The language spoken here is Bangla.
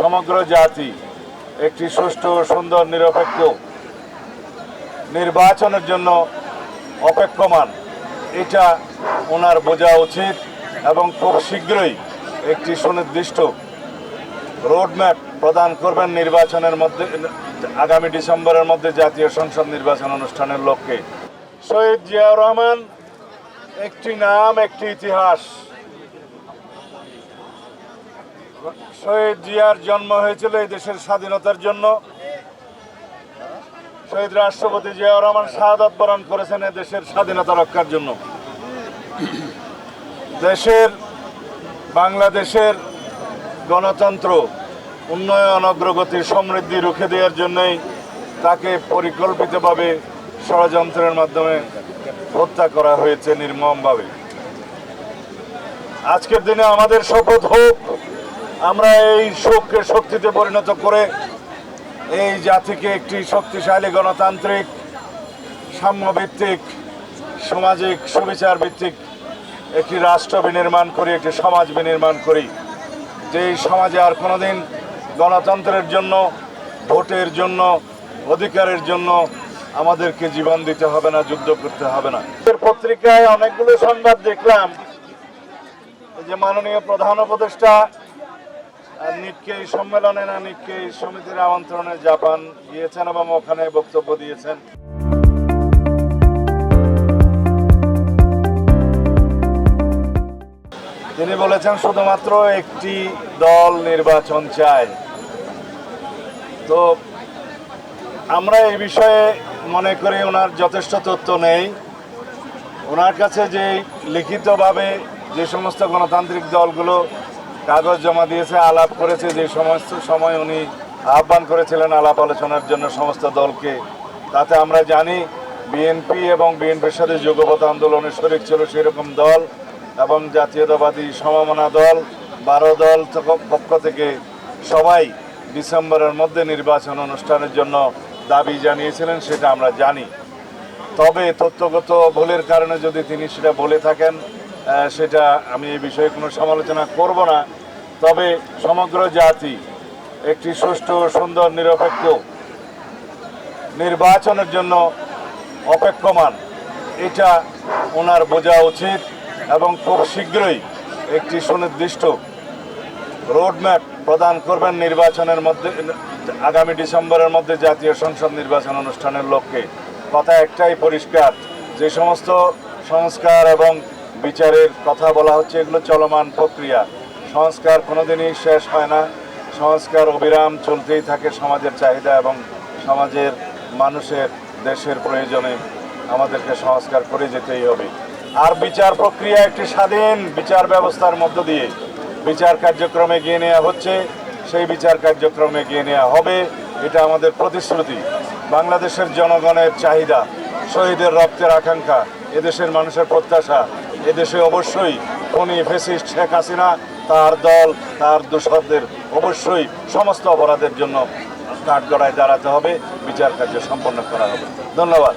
সমগ্র জাতি একটি সুষ্ঠু, সুন্দর, নিরপেক্ষ নির্বাচনের জন্য অপেক্ষমান। এটা ওনার বোঝা উচিত এবং খুব শীঘ্রই একটি সুনির্দিষ্ট রোডম্যাপ প্রদান করবেন নির্বাচনের মধ্যে, আগামী ডিসেম্বরের মধ্যে জাতীয় সংসদ নির্বাচন অনুষ্ঠানের লক্ষ্যে। শহীদ জিয়াউর রহমান, একটি নাম, একটি ইতিহাস। শহীদ জিয়ার জন্ম হয়েছিল এই দেশের স্বাধীনতার জন্য। শহীদ রাষ্ট্রপতি জিয়াউর রহমান শাহাদত বরণ করেছেন এই দেশের স্বাধীনতা রক্ষার জন্য। দেশের, বাংলাদেশের গণতন্ত্র উন্নয়ন, অগ্রগতি, সমৃদ্ধি রুখে দেওয়ার জন্যই তাকে পরিকল্পিতভাবে ষড়যন্ত্রের মাধ্যমে হত্যা করা হয়েছে নির্মমভাবে। আজকের দিনে আমাদের শপথ হোক। আমরা এই শোককে শক্তিতে পরিণত করে এই জাতিকে একটি শক্তিশালী গণতান্ত্রিক, সাম্যভিত্তিক, সামাজিক সুবিচার ভিত্তিক একটি রাষ্ট্র বিনির্মাণ করি, একটি সমাজ বিনির্মাণ করি। যে এই সমাজে আর কোনোদিন গণতন্ত্রের জন্য, ভোটের জন্য, অধিকারের জন্য আমাদেরকে জীবন দিতে হবে না, যুদ্ধ করতে হবে না। পত্রিকায় অনেকগুলো সংবাদ দেখলাম। যে মাননীয় প্রধান উপদেষ্টা নিক্কেই সম্মেলনে না নিক্কেই সমিতির আমন্ত্রণে জাপান গিয়েছেন এবং ওখানে বক্তব্য দিয়েছেন। তিনি বলেছেন, শুধুমাত্র একটি দল নির্বাচন চায় তো আমরা এই বিষয়ে মনে করি ওনার যথেষ্ট তথ্য নেই। ওনার কাছে যে লিখিতভাবে যে সমস্ত গণতান্ত্রিক দলগুলো কাগজ জমা দিয়েছে, আলাপ করেছে, যে সমস্ত সময় উনি আহ্বান করেছিলেন আলাপ আলোচনার জন্য সমস্ত দলকে। তাতে আমরা জানি বিএনপি এবং বিএনপির সাথে যুগপথ আন্দোলনে শরিক ছিল সেরকম দল এবং জাতীয়তাবাদী সমমনা দল, বারো দল পক্ষ থেকে সবাই ডিসেম্বরের মধ্যে নির্বাচন অনুষ্ঠানের জন্য দাবি জানিয়েছিলেন, সেটা আমরা জানি। তবে তথ্যগত ভুলের কারণে যদি তিনি সেটা বলে থাকেন সেটা আমি এই বিষয়ে কোনো সমালোচনা করব না। তবে সমগ্র জাতি একটি সুষ্ঠু, সুন্দর, নিরপেক্ষ নির্বাচনের জন্য অপেক্ষমান। এটা ওনার বোঝা উচিত এবং খুব শীঘ্রই একটি সুনির্দিষ্ট রোডম্যাপ প্রদান করবেন নির্বাচনের মধ্যে, আগামী ডিসেম্বরের মধ্যে জাতীয় সংসদ নির্বাচন অনুষ্ঠানের লক্ষ্যে। কথা একটাই পরিষ্কার, যে সমস্ত সংস্কার এবং বিচারের কথা বলা হচ্ছে, এগুলো চলমান প্রক্রিয়া। সংস্কার কোনোদিনই শেষ হয় না। সংস্কার অবিরাম চলতেই থাকে সমাজের চাহিদা এবং সমাজের মানুষের দেশের প্রয়োজনে আমাদেরকে সংস্কার করে যেতেই হবে। আর বিচার প্রক্রিয়া একটি স্বাধীন বিচার ব্যবস্থার মধ্য দিয়ে বিচার কার্যক্রমে এগিয়ে নেওয়া হচ্ছে। সেই বিচার কার্যক্রমে এগিয়ে নেওয়া হবে, এটা আমাদের প্রতিশ্রুতি। বাংলাদেশের জনগণের চাহিদা, শহীদের রক্তের আকাঙ্ক্ষা, এদেশের মানুষের প্রত্যাশা এদেশে অবশ্যই খনি ফেসিস্ট শেখ হাসিনা, তার দল, তার দোসরদের অবশ্যই সমস্ত অপরাধের জন্য কাঠগড়ায় দাঁড়াতে হবে, বিচার কার্য সম্পন্ন করা হবে। ধন্যবাদ।